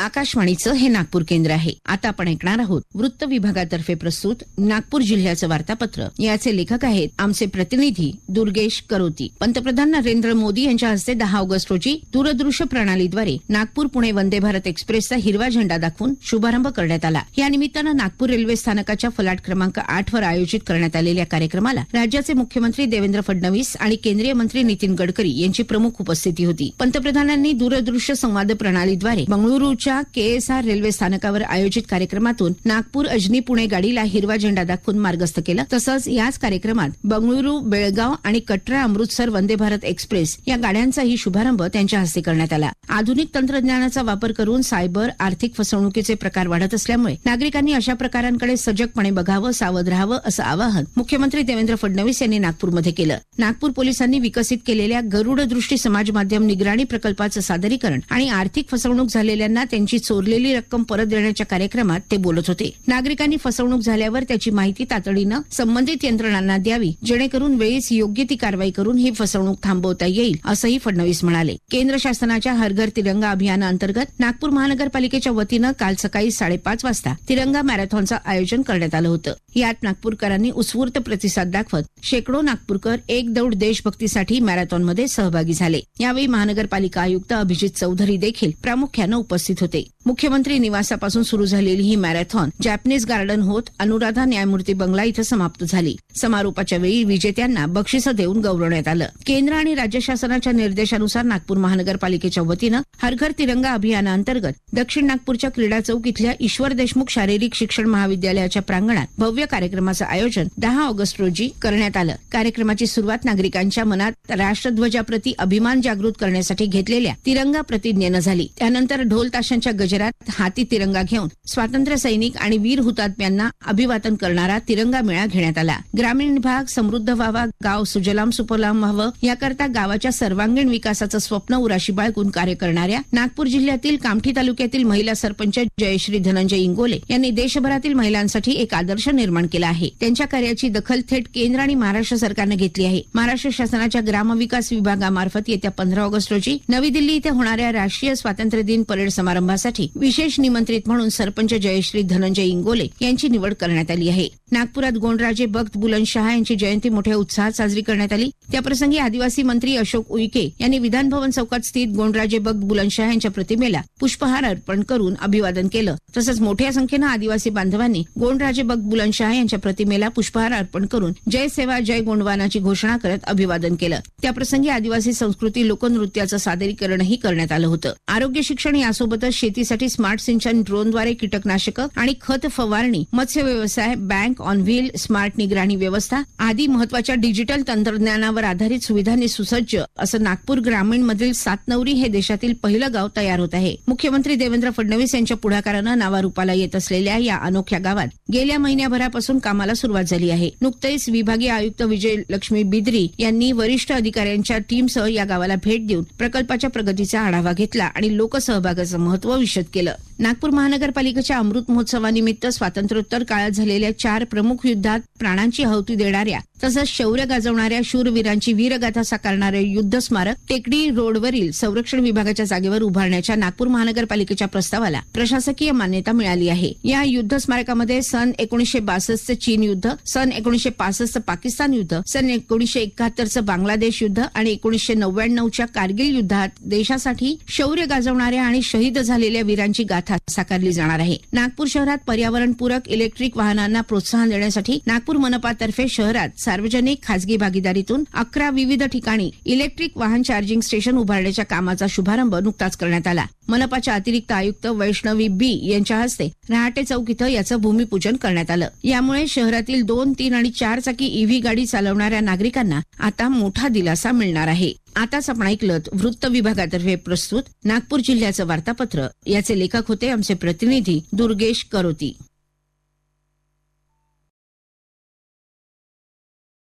आकाशवाणीचं हे नागपूर केंद्र आहे. आता आपण ऐकणार आहोत वृत्त विभागातर्फे प्रस्तुत नागपूर जिल्ह्याचं वार्तापत्र. याचे लेखक आहेत आमचे प्रतिनिधी दुर्गेश करोती. पंतप्रधान नरेंद्र मोदी यांच्या हस्ते दहा ऑगस्ट रोजी दूरदृश्य प्रणालीद्वारे नागपूर पुणे वंदे भारत एक्सप्रेसचा हिरवा झेंडा दाखवून शुभारंभ करण्यात आला. या निमित्तानं नागपूर रेल्वे स्थानकाच्या फलाट क्रमांक आठ वर आयोजित करण्यात आलेल्या कार्यक्रमाला राज्याचे मुख्यमंत्री देवेंद्र फडणवीस आणि केंद्रीय मंत्री नितीन गडकरी यांची प्रमुख उपस्थिती होती. पंतप्रधानांनी दूरदृश्य संवाद प्रणालीद्वारे बंगळुरूच्या केएसआर रेल्वे स्थानकावर आयोजित कार्यक्रमातून नागपूर अजनी पुणे गाडीला हिरवा झेंडा दाखवून मार्गस्थ केलं. तसंच याच कार्यक्रमात बंगळुरू बेळगाव आणि कटरा अमृतसर वंदे भारत एक्सप्रेस या गाड्यांचाही शुभारंभ त्यांच्या हस्ते करण्यात आला. आधुनिक तंत्रज्ञानाचा वापर करून सायबर आर्थिक फसवणुकीचे प्रकार वाढत असल्यामुळे नागरिकांनी अशा प्रकारांकडे सजगपणे बघावं सावध राहावं असं आवाहन मुख्यमंत्री देवेंद्र फडणवीस यांनी नागपूरमध्ये केलं. नागपूर पोलिसांनी विकसित केलेल्या गरुड दृष्टी समाज माध्यम निगराणी प्रकल्पाचं सादरीकरण आणि आर्थिक फसवणूक झालेल्यांना त्यांची चोरलेली रक्कम परत देण्याच्या कार्यक्रमात ते बोलत होते. नागरिकांनी फसवणूक झाल्यावर त्याची माहिती तातडीनं संबंधित यंत्रणांना द्यावी जेणेकरून वेळीच योग्य ती कारवाई करून ही फसवणूक थांबवता येईल असंही फडणवीस म्हणाले. केंद्र शासनाच्या हर घर तिरंगा अभियानाअंतर्गत नागपूर महानगरपालिकेच्या वतीनं काल सकाळी साडेपाच वाजता तिरंगा मॅरेथॉनचं आयोजन करण्यात आलं होतं. यात नागपूरकरांनी उत्स्फूर्त प्रतिसाद दाखवत शेकडो नागपूरकर एक दौड देशभक्तीसाठी मॅरेथॉनमध्ये सहभागी झाले. यावेळी महानगरपालिका आयुक्त अभिजित चौधरी देखील प्रामुख्यानं उपस्थित होते. मुख्यमंत्री निवासापासून सुरू झालेली ही मॅरेथॉन जॅपनीज गार्डन होत अनुराधा न्यायमूर्ती बंगला इथं समाप्त झाली. समारोपाच्या वेळी विजेत्यांना बक्षिसं देऊन गौरवण्यात आलं. केंद्र आणि राज्य शासनाच्या निर्देशानुसार नागपूर महानगरपालिकेच्या वतीनं हर घर तिरंगा अभियानाअंतर्गत दक्षिण नागपूरच्या क्रीडा चौक इथल्या ईश्वर देशमुख शारीरिक शिक्षण महाविद्यालयाच्या प्रांगणात भव्य कार्यक्रमाचं आयोजन दहा ऑगस्ट रोजी करण्यात आलं. कार्यक्रमाची सुरुवात नागरिकांच्या मनात राष्ट्रध्वजाप्रती अभिमान जागृत करण्यासाठी घेतलेल्या तिरंगा प्रतिज्ञेनं झाली. त्यानंतर ढोल ताशांच्या गजरात हाती तिरंगा घेऊन स्वातंत्र्य सैनिक आणि वीर हुतात्म्यांना अभिवादन करणारा तिरंगा मेळा घेण्यात आला. ग्रामीण भाग समृद्ध व्हावा गाव सुजलाम सुपलाम व्हावं याकरता गावाच्या सर्वांगीण विकासाचं स्वप्न उराशी बाळगून कार्य करणाऱ्या नागपूर जिल्ह्यातील कामठी तालुक्यातील महिला सरपंच जयश्री धनंजय इंगोले यांनी देशभरातील महिलांसाठी एक आदर्श निर्माण केला आहे. त्यांच्या कार्याची दखल थेट केंद्र आणि महाराष्ट्र सरकारनं घेतली आहे. महाराष्ट्र शासनाच्या ग्रामविकास विभागामार्फत येत्या पंधरा ऑगस्ट रोजी नवी दिल्ली इथे होणाऱ्या राष्ट्रीय स्वातंत्र्य दिन परेड समारंभ समारंभासाठी विशेष निमंत्रित म्हणून सरपंच जयश्री धनंजय इंगोले यांची निवड करण्यात आली आहे. नागपुरात गोंडराजे बख्त बुलंदशहा यांची जयंती मोठ्या उत्साहात साजरी करण्यात आली. त्याप्रसंगी आदिवासी मंत्री अशोक उईके यांनी विधानभवन चौकात स्थित गोंडराजे बख्त बुलंदशहा यांच्या प्रतिमेला पुष्पहार अर्पण करून अभिवादन केलं. तसंच मोठ्या संख्येनं आदिवासी बांधवांनी गोंडराजे बख्त बुलंदशहा यांच्या प्रतिमेला पुष्पहार अर्पण करून जय सेवा जय गोंडवानाची घोषणा करत अभिवादन केलं. त्याप्रसंगी आदिवासी संस्कृती लोकनृत्याचं सादरीकरणही करण्यात आलं होतं. आरोग्य शिक्षण यासोबतच शेतीसाठी स्मार्ट सिंचन ड्रोनद्वारे कीटकनाशकं आणि खत फवारणी मत्स्य व्यवसाय बँक ऑन व्हील स्मार्ट निगराणी व्यवस्था आदी महत्त्वाच्या डिजिटल तंत्रज्ञानावर आधारित सुविधांनी सुसज्ज असं नागपूर ग्रामीण मधील सातनवरी हे देशातील पहिलं गाव तयार होत आहे. मुख्यमंत्री देवेंद्र फडणवीस यांच्या पुढाकारानं नावारूपाला येत असलेल्या या अनोख्या गावात गेल्या महिन्याभरापासून कामाला सुरुवात झाली आहे. नुकतेच विभागीय आयुक्त विजय लक्ष्मी बिद्री यांनी वरिष्ठ अधिकाऱ्यांच्या टीमसह या गावाला भेट देऊन प्रकल्पाच्या प्रगतीचा आढावा घेतला आणि लोकसहभागाचं महत्त्व भविष्यात केलं. नागपूर महानगरपालिकेच्या अमृत महोत्सवानिमित्त स्वातंत्र्योत्तर काळात झालेल्या चार प्रमुख युद्धात प्राणांची आहुती देणाऱ्या तसंच शौर्य गाजवणाऱ्या शूरवीरांची वीरगाथा साकारणारे युद्ध स्मारक टेकडी रोडवरील संरक्षण विभागाच्या जागेवर उभारण्याच्या नागपूर महानगरपालिकेच्या प्रस्तावाला प्रशासकीय मान्यता मिळाली आहे. या युद्ध स्मारकामध्ये सन एकोणीशे बासष्टचं चीन युद्ध सन एकोणीशे पासष्टचं पाकिस्तान युद्ध सन एकोणीशे एकाहत्तरचं बांगलादेश युद्ध आणि एकोणीशे नव्याण्णवच्या कारगिल युद्धात देशासाठी शौर्य गाजवणाऱ्या आणि शहीद झालेल्या वीरांची गाथा साकारली जाणार आहे. नागपूर शहरात पर्यावरणपूरक इलेक्ट्रिक वाहनांना प्रोत्साहन देण्यासाठी नागपूर मनपातर्फे शहरात सार्वजनिक खासगी भागीदारीतून अकरा विविध ठिकाणी इलेक्ट्रिक वाहन चार्जिंग स्टेशन उभारण्याच्या कामाचा शुभारंभ नुकताच करण्यात आला. मनपाच्या अतिरिक्त आयुक्त वैष्णवी बी यांच्या हस्ते रहाटे चौक इथं याचं भूमिपूजन करण्यात आलं. यामुळे शहरातील दोन तीन आणि चार चाकी ईव्ही गाडी चालवणाऱ्या नागरिकांना आता मोठा दिलासा मिळणार आहे. आताच आपण ऐकलं वृत्त विभागातर्फे प्रस्तुत नागपूर जिल्ह्याचं वार्तापत्र. याचे लेखक होते आमचे प्रतिनिधी दुर्गेश करोती.